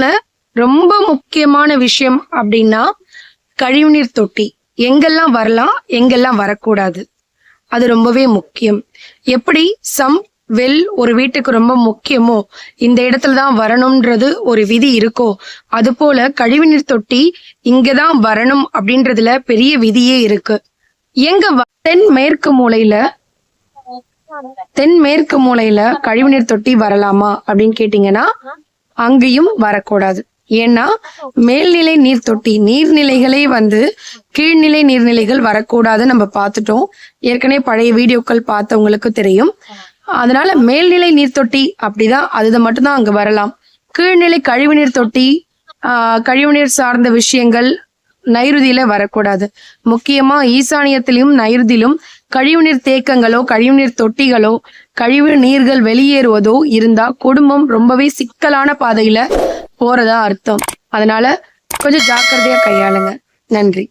வீட்டுக்குள்ள ரொம்ப முக்கியமான விஷயம் அப்படின்னா கழிவுநீர் தொட்டி. எங்கெல்லாம் வரலாம் எங்கெல்லாம் வரக்கூடாது. அது ரொம்பவே முக்கியம். எப்படி சம் வெல் ஒரு வீட்டுக்கு ரொம்ப முக்கியமோ இந்த இடத்துல தான் வரணும்ன்றது ஒரு விதி இருக்கோ அது போல கழிவுநீர் தொட்டி இங்கதான் வரணும் அப்படின்றதுல பெரிய விதியே இருக்கு. எங்க தென் மேற்கு மூலையில தென் மேற்கு மூலையில கழிவுநீர் தொட்டி வரலாமா அப்படின்னு கேட்டீங்கன்னா அங்கேயும் வரக்கூடாது. ஏன்னா மேல்நிலை நீர் தொட்டி நீர்நிலைகளே வந்து கீழ்நிலை நீர்நிலைகள் வரக்கூடாது நம்ம பார்த்துட்டோம். ஏற்கனவே பழைய வீடியோக்கள் பார்த்தவங்களுக்கு தெரியும். அதனால மேல்நிலை நீர் தொட்டி அப்படிதான் அது மட்டும்தான் அங்க வரலாம். கீழ்நிலை கழிவுநீர் தொட்டி கழிவுநீர் சார்ந்த விஷயங்கள் நைருதியில வரக்கூடாது. முக்கியமா ஈசானியத்திலும் நைருதிலும் கழிவுநீர் தேக்கங்களோ கழிவுநீர் தொட்டிகளோ கழிவு நீர்கள் வெளியேறுவதோ இருந்தா குடும்பம் ரொம்பவே சிக்கலான பாதையில போறதா அர்த்தம். அதனால கொஞ்சம் ஜாக்கிரதையா கையாளுங்க. நன்றி.